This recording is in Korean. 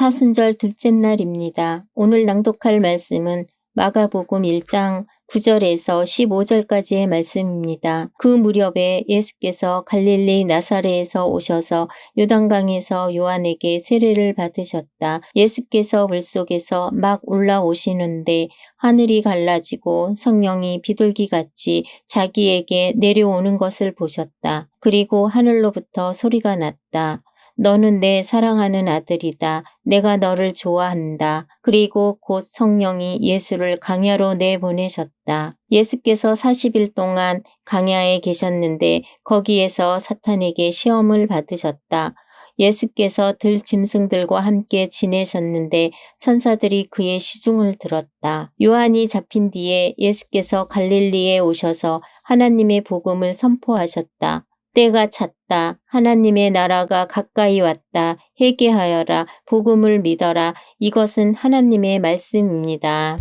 사순절 둘째 날입니다. 오늘 낭독할 말씀은 마가복음 1장 9절에서 15절까지의 말씀입니다. 그 무렵에 예수께서 갈릴리 나사렛에서 오셔서 요단강에서 요한에게 세례를 받으셨다. 예수께서 물속에서 막 올라오시는데 하늘이 갈라지고 성령이 비둘기같이 자기에게 내려오는 것을 보셨다. 그리고 하늘로부터 소리가 났다. 너는 내 사랑하는 아들이다. 내가 너를 좋아한다. 그리고 곧 성령이 예수를 강야로 내보내셨다. 예수께서 40일 동안 강야에 계셨는데 거기에서 사탄에게 시험을 받으셨다. 예수께서 들 짐승들과 함께 지내셨는데 천사들이 그의 시중을 들었다. 요한이 잡힌 뒤에 예수께서 갈릴리에 오셔서 하나님의 복음을 선포하셨다. 때가 찼다. 하나님의 나라가 가까이 왔다. 회개하여라. 복음을 믿어라. 이것은 하나님의 말씀입니다.